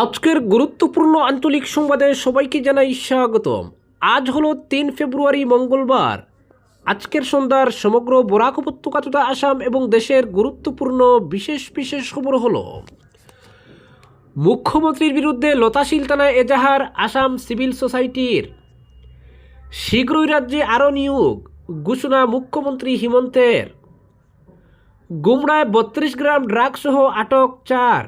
আজকের গুরুত্বপূর্ণ আঞ্চলিক সংবাদে সবাইকে জানাই স্বাগতম। আজ হলো তিন ফেব্রুয়ারি, মঙ্গলবার। আজকের সন্ধ্যার সমগ্র বরাক উপত্যকা তথা আসাম এবং দেশের গুরুত্বপূর্ণ বিশেষ বিশেষ খবর হলো, মুখ্যমন্ত্রীর বিরুদ্ধে লতাশিল থানায় এজাহার, আসাম সিভিল সোসাইটির। শীঘ্রই রাজ্যে আরও নিয়োগ, ঘোষণা মুখ্যমন্ত্রী হিমন্তের। গুমড়ায় বত্রিশ গ্রাম ড্রাগসহ আটক চার।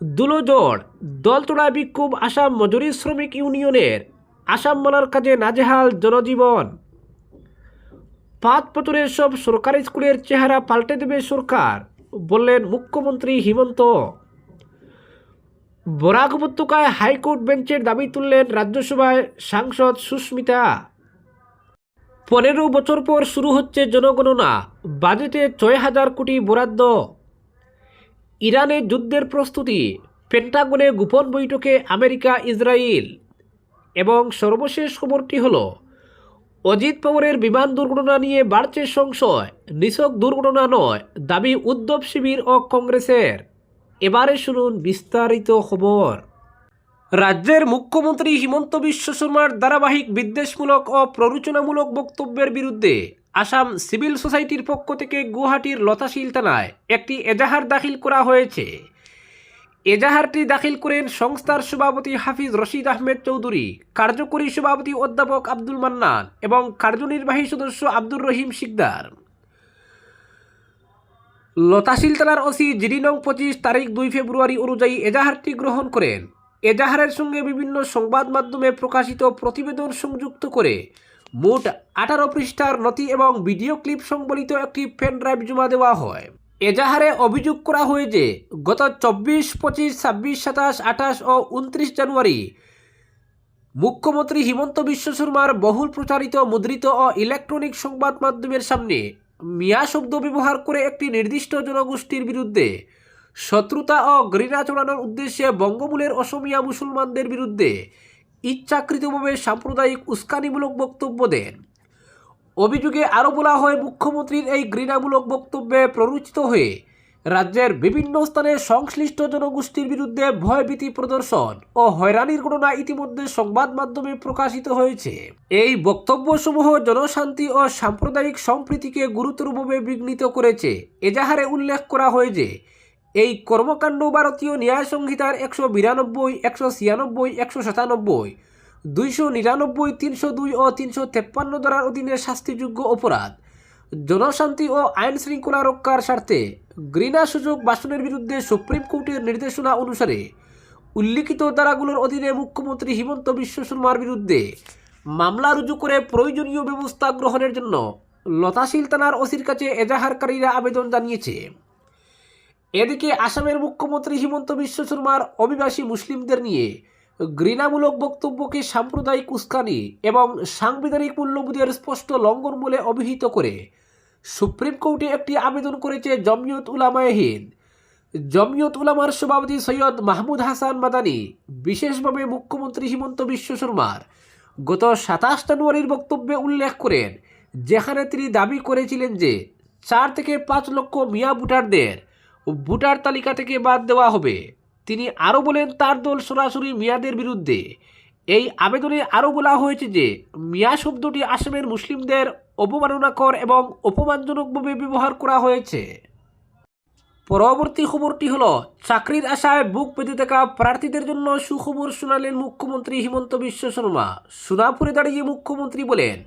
দুলোজড় দলতোড়া বিক্ষোভ আসাম মজুরি শ্রমিক ইউনিয়নের আসাম মানার কাজে নাজেহাল জনজীবন। পাঁচ সব সরকারি স্কুলের চেহারা পাল্টে দেবে সরকার, বললেন মুখ্যমন্ত্রী হিমন্ত। বরাক উপত্যকায় হাইকোর্ট বেঞ্চের দাবি তুললেন রাজ্যসভায় সাংসদ সুস্মিতা। পনেরো বছর পর শুরু হচ্ছে জনগণনা, বাজেটে ছয় হাজার কোটি বরাদ্দ। ইরানে যুদ্ধের প্রস্তুতি পেন্টাগনে গোপন বৈঠকে আমেরিকা, ইসরায়েল এবং সর্বশেষ খবরটি হল, অজিত পাওয়ারের বিমান দুর্ঘটনা নিয়ে বাড়ছে সংশয়, নিছক দুর্ঘটনা নয়, দাবি উদ্ধব শিবির ও কংগ্রেসের। এবারে শুনুন বিস্তারিত খবর। রাজ্যের মুখ্যমন্ত্রী হিমন্ত বিশ্ব শর্মার ধারাবাহিক বিদ্বেষমূলক ও প্ররোচনামূলক বক্তব্যের বিরুদ্ধে আসাম সিভিল সোসাইটির পক্ষ থেকে গুয়াহাটির লতাশিল থানায় একটি এজাহার দাখিল করা হয়েছে। এজাহারটি দাখিল করেন সংস্থার সভাপতি হাফিজ রশিদ আহমেদ চৌধুরী, কার্যকরী সভাপতি অধ্যাপক আব্দুল মান্নান এবং কার্যনির্বাহী সদস্য আব্দুর রহিম শিকদার। লতাশিল থানার ওসি জিডি নং পঁচিশ তারিখ দুই ফেব্রুয়ারি অনুযায়ী এজাহারটি গ্রহণ করেন। এজাহারের সঙ্গে বিভিন্ন সংবাদ মাধ্যমে প্রকাশিত প্রতিবেদন সংযুক্ত করে মোট আঠারো পৃষ্ঠার নথি এবং ভিডিও ক্লিপ সংবলিত একটি পেন ড্রাইভ জমা দেওয়া হয়। এজাহারে অভিযোগ করা হয় যে, গত চব্বিশ, পঁচিশ, ছাব্বিশ, সাতাশ, আঠাশ ও উনত্রিশ জানুয়ারি মুখ্যমন্ত্রী হিমন্ত বিশ্ব শর্মার বহুল প্রচারিত মুদ্রিত ও ইলেকট্রনিক সংবাদ মাধ্যমের সামনে মিয়া শব্দ ব্যবহার করে একটি নির্দিষ্ট জনগোষ্ঠীর বিরুদ্ধে শত্রুতা ও ঘৃণা চড়ানোর উদ্দেশ্যে বঙ্গমূলের অসমিয়া মুসলমানদের বিরুদ্ধে ইচ্ছাকৃতভাবে সাম্প্রদায়িক উস্কানিমূলক বক্তব্য দেন। অভিযোগে আরও বলা হয়, মুখ্যমন্ত্রীর এই ঘৃণামূলক বক্তব্যে প্ররোচিত হয়ে রাজ্যের বিভিন্ন স্থানে সংশ্লিষ্ট জনগোষ্ঠীর বিরুদ্ধে ভয়ভীতি প্রদর্শন ও হয়রানির ঘটনা ইতিমধ্যে সংবাদ মাধ্যমে প্রকাশিত হয়েছে। এই বক্তব্যসমূহ জনশান্তি ও সাম্প্রদায়িক সম্প্রীতিকে গুরুতরভাবে বিঘ্নিত করেছে। এজাহারে উল্লেখ করা হয় যে এই কর্মকাণ্ড ভারতীয় ন্যায় সংহিতার একশো বিরানব্বই একশো ছিয়ানব্বই একশো সাতানব্বই দুইশো নিরানব্বই তিনশো দুই ও তিনশো তেপ্পান্ন ধারার অধীনে শাস্তিযোগ্য অপরাধ জনশান্তি ও আইন শৃঙ্খলা রক্ষার স্বার্থে ঘৃণা সুযোগ বাসনের বিরুদ্ধে সুপ্রিম কোর্টের নির্দেশনা অনুসারে উল্লিখিত ধারাগুলোর অধীনে মুখ্যমন্ত্রী হিমন্ত বিশ্ব শর্মার বিরুদ্ধে মামলা রুজু করে প্রয়োজনীয় ব্যবস্থা গ্রহণের জন্য লতাশীল থানার ওসির কাছে এজাহারকারীরা আবেদন জানিয়েছে। এদিকে আসামের মুখ্যমন্ত্রী হিমন্ত বিশ্ব শর্মার অভিবাসী মুসলিমদের নিয়ে ঘৃণামূলক বক্তব্যকে সাম্প্রদায়িক উস্কানি এবং সাংবিধানিক মূল্যবোধের স্পষ্ট লঙ্ঘন বলে অভিহিত করে সুপ্রিম কোর্টে একটি আবেদন করেছে জমিয়ত উলামায়হীন জমিয়ত উলামার সভাপতি সৈয়দ মাহমুদ হাসান মাদানি, বিশেষভাবে মুখ্যমন্ত্রী হিমন্ত বিশ্ব শর্মার, গত সাতাশ জানুয়ারির বক্তব্যে উল্লেখ করেন, যেখানে তিনি দাবি করেছিলেন যে চার থেকে পাঁচ লক্ষ মিয়া ভোটারদের ভোটার তালিকা থেকে বাদ দেওয়া হবে। তিনি আরও বলেন, তার দল সরাসরি মিয়াদের বিরুদ্ধে। এই আবেদনে আরও বলা হয়েছে যে, মিয়া শব্দটি আসামের মুসলিমদের অবমাননাকর এবং অপমানজনকভাবে ব্যবহার করা হয়েছে। পরবর্তী খবরটি হল, চাকরির আশায় বুক পেতে থাকা প্রার্থীদের জন্য সুখবর শোনালেন মুখ্যমন্ত্রী হিমন্ত বিশ্ব শর্মা। সোনাপুরে দাঁড়িয়ে মুখ্যমন্ত্রী বলেন,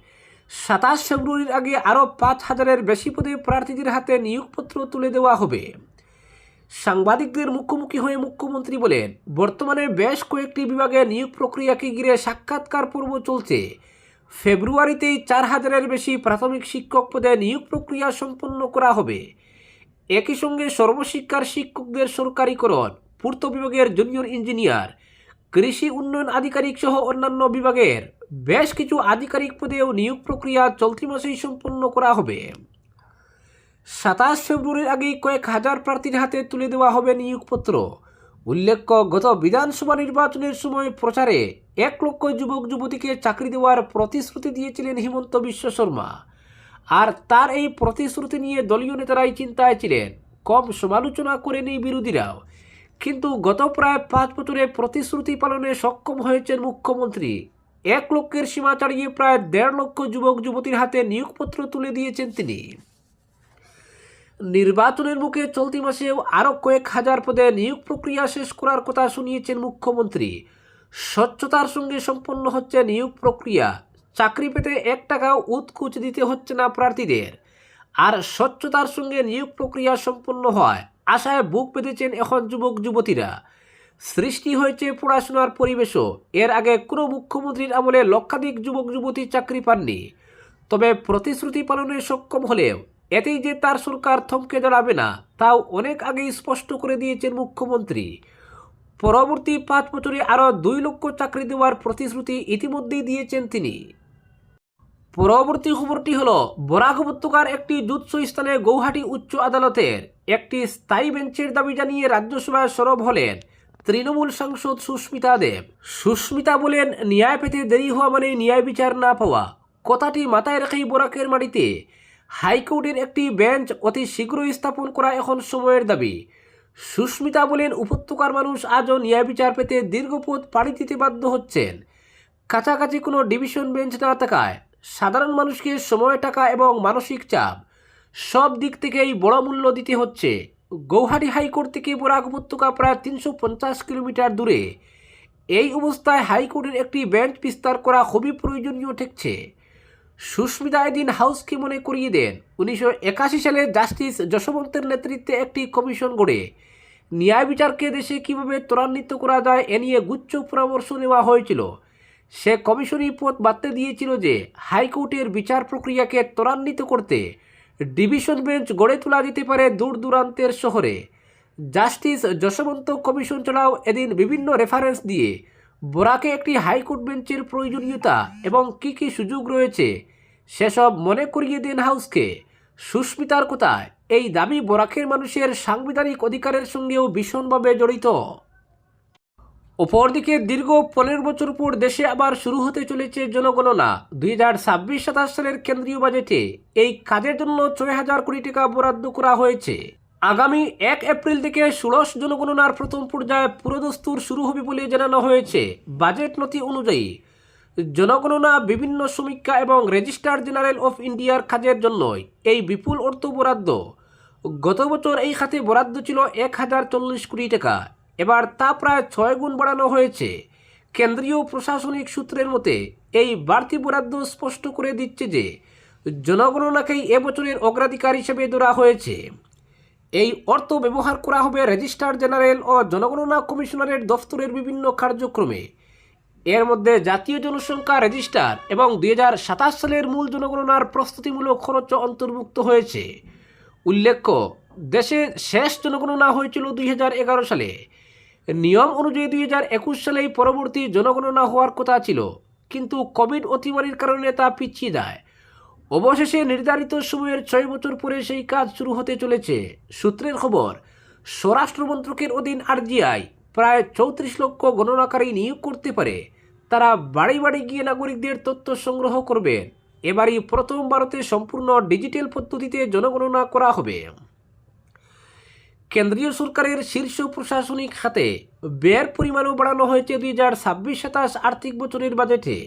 সাতাশ ফেব্রুয়ারির আগে আরও পাঁচ হাজারের বেশি পদে প্রার্থীদের হাতে নিয়োগপত্র তুলে দেওয়া হবে। সাংবাদিকদের মুখোমুখি হয়ে মুখ্যমন্ত্রী বলেন, বর্তমানে বেশ কয়েকটি বিভাগে নিয়োগ প্রক্রিয়াকে ঘিরে সাক্ষাৎকার পর্ব চলছে। ফেব্রুয়ারিতেই চার হাজারের বেশি প্রাথমিক শিক্ষক পদে নিয়োগ প্রক্রিয়া সম্পন্ন করা হবে। একই সঙ্গে সর্বশিক্ষার শিক্ষকদের সরকারিকরণ, পূর্ত বিভাগের জুনিয়র ইঞ্জিনিয়ার, কৃষি উন্নয়ন আধিকারিক সহ অন্যান্য বিভাগের বেশ কিছু আধিকারিক পদেও নিয়োগ প্রক্রিয়া চলতি মাসেই সম্পন্ন করা হবে। সাতাশ ফেব্রুয়ারির আগেই কয়েক হাজার প্রার্থীর হাতে তুলে দেওয়া হবে নিয়োগপত্র। উল্লেখ্য, গত বিধানসভা নির্বাচনের সময় প্রচারে এক লক্ষ যুবক, যুবতীকে চাকরি দেওয়ার প্রতিশ্রুতি দিয়েছিলেন হিমন্ত বিশ্ব শর্মা। আর তার এই প্রতিশ্রুতি নিয়ে দলীয় নেতারাই চিন্তায় ছিলেন। কম সমালোচনা করেনি বিরোধীরাও। কিন্তু গত প্রায় পাঁচ বছরে প্রতিশ্রুতি পালনে সক্ষম হয়েছেন মুখ্যমন্ত্রী। এক লক্ষের সীমা ছাড়িয়ে প্রায় দেড় লক্ষ যুবক, যুবতীর হাতে নিয়োগপত্র তুলে দিয়েছেন তিনি। নির্বাচনের মুখে চলতি মাসেও আরও কয়েক হাজার পদে নিয়োগ প্রক্রিয়া শেষ করার কথা শুনিয়েছেন মুখ্যমন্ত্রী। স্বচ্ছতার সঙ্গে সম্পন্ন হচ্ছে নিয়োগ প্রক্রিয়া। চাকরি পেতে এক টাকাও উৎকুচ দিতে হচ্ছে না প্রার্থীদের। আর স্বচ্ছতার সঙ্গে নিয়োগ প্রক্রিয়া সম্পন্ন হয়, আশায় বুক পেতেছেন এখন যুবক, যুবতীরা। সৃষ্টি হয়েছে পড়াশোনার পরিবেশও। এর আগে কোনো মুখ্যমন্ত্রীর আমলে লক্ষাধিক যুবক, যুবতী চাকরি পাননি। তবে প্রতিশ্রুতি পালনে সক্ষম হলেও এতেই যে তার সরকার থমকে দাঁড়াবে না, তাও অনেক আগেই স্পষ্ট করে দিয়েছেন মুখ্যমন্ত্রী। পরবর্তী পাঁচ বছরে আরও দুই লক্ষ চাকরি দেওয়ার প্রতিশ্রুতি ইতিমধ্যেই দিয়েছেন তিনি। পরবর্তী খবরটি হল, বরাক উপত্যকার একটি জুৎস স্থানে গৌহাটি উচ্চ আদালতের একটি স্থায়ী বেঞ্চের দাবি জানিয়ে রাজ্যসভায় সরব হলেন তৃণমূল সাংসদ সুস্মিতা দেব। সুস্মিতা বলেন, ন্যায় পেতে দেরি হওয়া মানে ন্যায় বিচার না পাওয়া। কথাটি মাথায় রেখেই বরাকের মাটিতে হাইকোর্টের একটি বেঞ্চ অতি শীঘ্রই স্থাপন করা এখন সময়ের দাবি। সুস্মিতা বলেন, উপত্যকার মানুষ আজও ন্যায় বিচার পেতে দীর্ঘ পথ পাড়ি দিতে বাধ্য হচ্ছেন। কাছাকাছি কোনো ডিভিশন বেঞ্চ না থাকায় সাধারণ মানুষকে সময়, টাকা এবং মানসিক চাপ সব দিক থেকেই বড় মূল্য দিতে হচ্ছে। গৌহাটি হাইকোর্ট থেকে বরাক উপত্যকা প্রায় তিনশো পঞ্চাশ কিলোমিটার দূরে। এই অবস্থায় হাইকোর্টের একটি বেঞ্চ বিস্তার করা খুবই প্রয়োজনীয় ঠেকছে। সুস্মিতা এদিন হাউসকে মনে করিয়ে দেন। উনিশশো একাশি সালে জাস্টিস যশবন্তের নেতৃত্বে একটি কমিশন গড়ে। ন্যায় বিচারকে দেশে কীভাবে ত্বরান্বিত করা যায় এ নিয়ে গুচ্ছ পরামর্শ নেওয়া হয়েছিল। সে কমিশনই পথ বাড়তে দিয়েছিল যে, হাইকোর্টের বিচার প্রক্রিয়াকে ত্বরান্বিত করতে ডিভিশন বেঞ্চ গড়ে তোলা যেতে পারে দূর দূরান্তের শহরে। জাস্টিস যশবন্ত কমিশন ছাড়াও এদিন বিভিন্ন রেফারেন্স দিয়ে বরাকে একটি হাইকোর্ট বেঞ্চের প্রয়োজনীয়তা এবং কী কী সুযোগ রয়েছে, সেসব মনে করিয়ে দেন হাউসকে। সুস্মিতার কথায়, এই দাবি বরাকের মানুষের সাংবিধানিক অধিকারের সঙ্গেও ভীষণভাবে জড়িত। অপরদিকে দীর্ঘ পনেরো বছর পর দেশে আবার শুরু হতে চলেছে জনগণনা। দুই হাজার ছাব্বিশ সাতাশ সালের কেন্দ্রীয় বাজেটে এই কাজের জন্য ছয় হাজার কোটি টাকা বরাদ্দ করা হয়েছে। আগামী এক এপ্রিল থেকে ষোড়শ জনগণনার প্রথম পর্যায়ে পুরোদস্তুর শুরু হবে বলে জানানো হয়েছে বাজেট নথি অনুযায়ী। জনগণনা, বিভিন্ন সমীক্ষা এবং রেজিস্ট্রার জেনারেল অফ ইন্ডিয়ার কাজের জন্যই এই বিপুল অর্থ বরাদ্দ। গত বছর এই খাতে বরাদ্দ ছিল এক হাজার চল্লিশ কোটি টাকা। এবার তা প্রায় ছয় গুণ বাড়ানো হয়েছে। কেন্দ্রীয় প্রশাসনিক সূত্রের মতে, এই বাড়তি বরাদ্দ স্পষ্ট করে দিচ্ছে যে, জনগণনাকেই এবছরের অগ্রাধিকার হিসেবে ধরা হয়েছে। এই অর্থ ব্যবহার করা হবে রেজিস্ট্রার জেনারেল ও জনগণনা কমিশনারের দফতরের বিভিন্ন কার্যক্রমে। এর মধ্যে জাতীয় জনসংখ্যা রেজিস্টার এবং দুই হাজার সাতাশ সালের মূল জনগণনার প্রস্তুতিমূলক খরচ অন্তর্ভুক্ত হয়েছে। উল্লেখ্য, দেশে শেষ জনগণনা হয়েছিল দুই হাজার এগারো সালে। নিয়ম অনুযায়ী দুই হাজার একুশ সালেই পরবর্তী জনগণনা হওয়ার কথা ছিল, কিন্তু কোভিড অতিমারির কারণে তা পিছিয়ে যায়। অবশেষে নির্ধারিত সময়ের ছয় বছর পরে সেই কাজ শুরু হতে চলেছে। সূত্রের খবর, স্বরাষ্ট্র মন্ত্রকের অধীন আরজিআই প্রায় চৌত্রিশ লক্ষ গণনাকারী নিয়োগ করতে পারে। তারা বাড়ি বাড়ি গিয়ে নাগরিকদের তথ্য সংগ্রহ করবেন এবারই প্রথম ভারতে সম্পূর্ণ ডিজিটাল পদ্ধতিতে জনগণনা করা হবে। কেন্দ্রীয় সরকারের শীর্ষ প্রশাসনিক খাতে ব্যয়ের পরিমাণও বাড়ানো হয়েছে দুই হাজার ছাব্বিশ আর্থিক বছরের বাজেটে।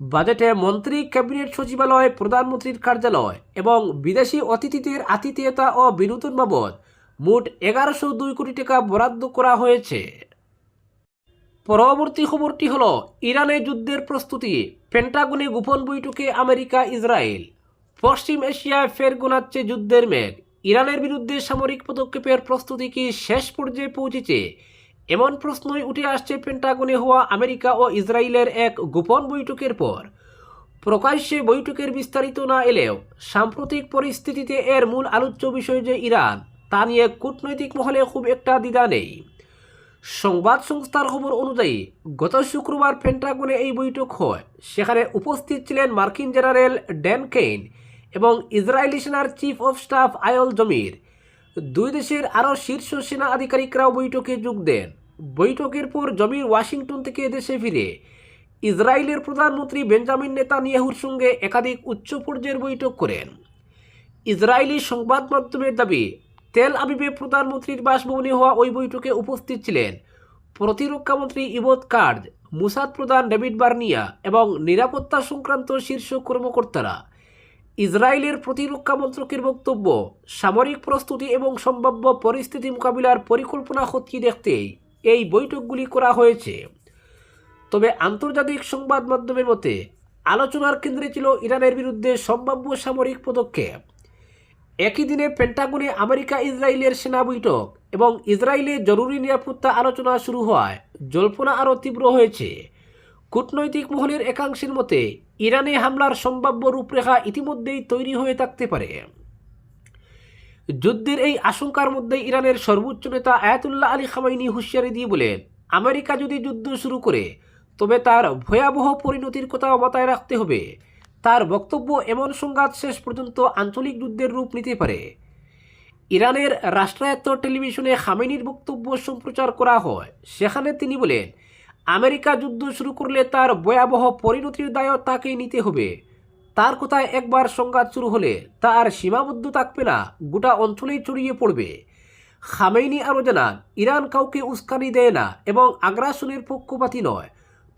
বাজেটে মন্ত্রী, ক্যাবিনেট সচিবালয়, প্রধানমন্ত্রীর কার্যালয় এবং বিদেশি অতিথিদের আতিথেয়তা ও বিনোদন বাবদ মোট এগারোশো দুই কোটি টাকা বরাদ্দ করা হয়েছে। পরবর্তী খবরটি হল, ইরানে যুদ্ধের প্রস্তুতি, পেন্টাগনে গোপন বৈঠকে আমেরিকা, ইসরায়েল। পশ্চিম এশিয়ায় ফের গোনাচ্ছে যুদ্ধের মেঘ। ইরানের বিরুদ্ধে সামরিক পদক্ষেপের প্রস্তুতি কি শেষ পর্যায়ে পৌঁছেছে? এমন প্রশ্নই উঠে আসছে পেন্টাগনে হওয়া আমেরিকা ও ইসরায়েলের এক গোপন বৈঠকের পর। প্রকাশ্যে বৈঠকের বিস্তারিত না এলেও সাম্প্রতিক পরিস্থিতিতে এর মূল আলোচ্য বিষয় যে ইরান, তা নিয়ে কূটনৈতিক মহলে খুব একটা দ্বিধা নেই। সংবাদ সংস্থার খবর অনুযায়ী, গত শুক্রবার পেন্টাগনে এই বৈঠক হয়। সেখানে উপস্থিত ছিলেন মার্কিন জেনারেল ড্যান কেইন এবং ইসরায়েলি সেনার chief of staff Eyal Zamir. দুই দেশের আরও শীর্ষ সেনা আধিকারিকরাও বৈঠকে যোগ দেন। বৈঠকের পর জমির ওয়াশিংটন থেকে দেশে ফিরে। ইসরায়েলের প্রধানমন্ত্রী বেঞ্জামিন নেতানিয়াহুর সঙ্গে একাধিক উচ্চ পর্যায়ের বৈঠক করেন। ইসরায়েলি সংবাদ মাধ্যমের দাবি, তেল আবিবে প্রধানমন্ত্রীর বাসভবনে হওয়া ওই বৈঠকে উপস্থিত ছিলেন প্রতিরক্ষামন্ত্রী ইবোদ কার্জ মুসাদ প্রধান ডেভিড বার্নিয়া এবং নিরাপত্তা সংক্রান্ত শীর্ষ কর্মকর্তারা। ইসরায়েলের প্রতিরক্ষা মন্ত্রকের বক্তব্য, সামরিক প্রস্তুতি এবং সম্ভাব্য পরিস্থিতি মোকাবিলার পরিকল্পনা খতিয়ে দেখতে এই বৈঠকগুলি করা হয়েছে। তবে আন্তর্জাতিক সংবাদ মাধ্যমের মতে, আলোচনার কেন্দ্রে ছিল ইরানের বিরুদ্ধে সম্ভাব্য সামরিক পদক্ষেপ। একই দিনে পেন্টাগনে আমেরিকা ইসরায়েলের সেনা বৈঠক এবং ইসরায়েলে জরুরি নিরাপত্তা আলোচনা শুরু হওয়ায় জল্পনা আরও তীব্র হয়েছে। কূটনৈতিক মহলের একাংশের মতে, ইরানে হামলার সম্ভাব্য রূপরেখা ইতিমধ্যেই তৈরি হয়ে থাকতে পারে। যুদ্ধের এই আশঙ্কার মধ্যে ইরানের সর্বোচ্চ নেতা আয়াতুল্লাহ আলী খামাইনি হুঁশিয়ারি দিয়ে বলেন, আমেরিকা যদি যুদ্ধ শুরু করে, তবে তার ভয়াবহ পরিণতির কথাও মাথায় রাখতে হবে। তার বক্তব্য এমন সংঘাত শেষ পর্যন্ত আঞ্চলিক যুদ্ধের রূপ নিতে পারে। ইরানের রাষ্ট্রায়ত্ত টেলিভিশনে খামেনির বক্তব্য সম্প্রচার করা হয়। সেখানে তিনি বলেন আমেরিকা যুদ্ধ শুরু করলে তার ভয়াবহ পরিণতির দায় তাকেই নিতে হবে। তার কোথায় একবার সংঘাত শুরু হলে তা আর সীমাবদ্ধ থাকবে না, গোটা অঞ্চলেই ছড়িয়ে পড়বে। খামেইনি আরও জানান, ইরান কাউকে উস্কানি দেয় না এবং আগ্রাসনের পক্ষপাতী নয়।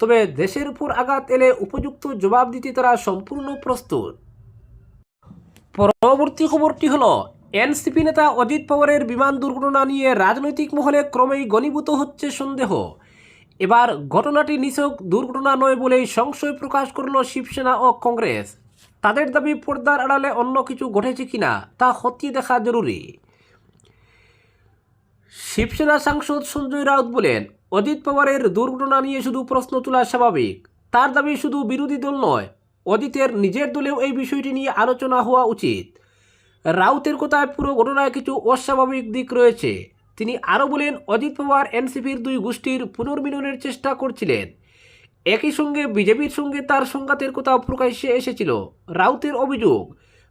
তবে দেশের উপর আঘাত এলে উপযুক্ত জবাব দিতে তারা সম্পূর্ণ প্রস্তুত। পরবর্তী খবরটি হলো, এনসিপি নেতা অজিত পাওয়ারের বিমান দুর্ঘটনা নিয়ে রাজনৈতিক মহলে ক্রমেই গণীভূত হচ্ছে সন্দেহ। এবার ঘটনাটি নিছক দুর্ঘটনা নয় বলেই সংশয় প্রকাশ করল শিবসেনা ও কংগ্রেস। তাদের দাবি, পর্দার আড়ালে অন্য কিছু ঘটেছে কিনা তা খতিয়ে দেখা জরুরি। শিবসেনা সাংসদ সঞ্জয় রাউত বলেন, অজিত পাওয়ারের দুর্ঘটনা নিয়ে শুধু প্রশ্ন তোলা স্বাভাবিক। তার দাবি শুধু বিরোধী দল নয়, অজিতের নিজের দলেও এই বিষয়টি নিয়ে আলোচনা হওয়া উচিত। রাউতের কথায় পুরো ঘটনায় কিছু অস্বাভাবিক দিক রয়েছে। তিনি আরও বলেন, অজিত পাওয়ার এনসিপির দুই গোষ্ঠীর পুনর্মিলনের চেষ্টা করছিলেন। একই সঙ্গে বিজেপির সঙ্গে তার সংঘাতের কথা প্রকাশ্যে এসেছিল। রাউতের অভিযোগ,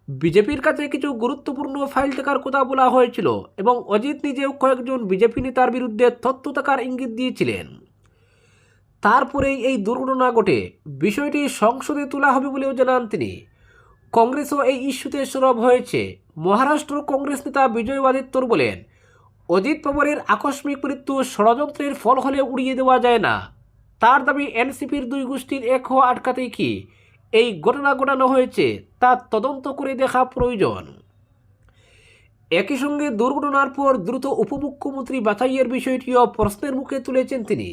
বিজেপির কাছে কিছু গুরুত্বপূর্ণ ফাইল থাকার কথা বলা হয়েছিল এবং অজিত নিজেও কয়েকজন বিজেপি নেতার বিরুদ্ধে তথ্য থাকার ইঙ্গিত দিয়েছিলেন। তারপরেই এই দুর্ঘটনা ঘটে। বিষয়টি সংসদে তোলা হবে বলেও জানান তিনি। কংগ্রেসও এই ইস্যুতে সরব হয়েছে। মহারাষ্ট্র কংগ্রেস নেতা বিজয় ওয়াদিত্যর বলেন অজিত পাওয়ারের আকস্মিক মৃত্যু ষড়যন্ত্রের ফল হলে উড়িয়ে দেওয়া যায় না। তার দাবি, এনসিপির দুই গোষ্ঠীর এক হওয়া আটকাতেই কি এই ঘটনা ঘটানো হয়েছে তা তদন্ত করে দেখা প্রয়োজন। একই সঙ্গে দুর্ঘটনার পর দ্রুত উপমুখ্যমন্ত্রী বাছাইয়ের বিষয়টিও প্রশ্নের মুখে তুলেছেন তিনি।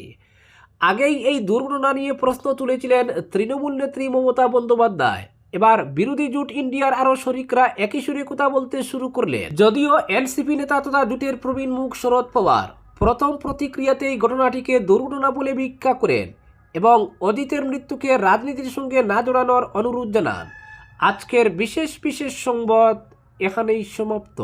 আগেই এই দুর্ঘটনা নিয়ে প্রশ্ন তুলেছিলেন তৃণমূল নেত্রী মমতা বন্দ্যোপাধ্যায়। এবার বিরোধী জোট ইন্ডিয়ার আরও শরিকরা একই সুরে কথা বলতে শুরু করলে, যদিও এনসিপি নেতা তথা জোটের প্রবীণ মুখ শরদ পাওয়ার প্রথম প্রতিক্রিয়াতেই ঘটনাটিকে দুর্ঘটনা বলে ভিক্ষা করেন এবং অজিতের মৃত্যুকে রাজনীতির সঙ্গে না জড়ানোর অনুরোধ জানান। আজকের বিশেষ বিশেষ সংবাদ এখানেই সমাপ্ত।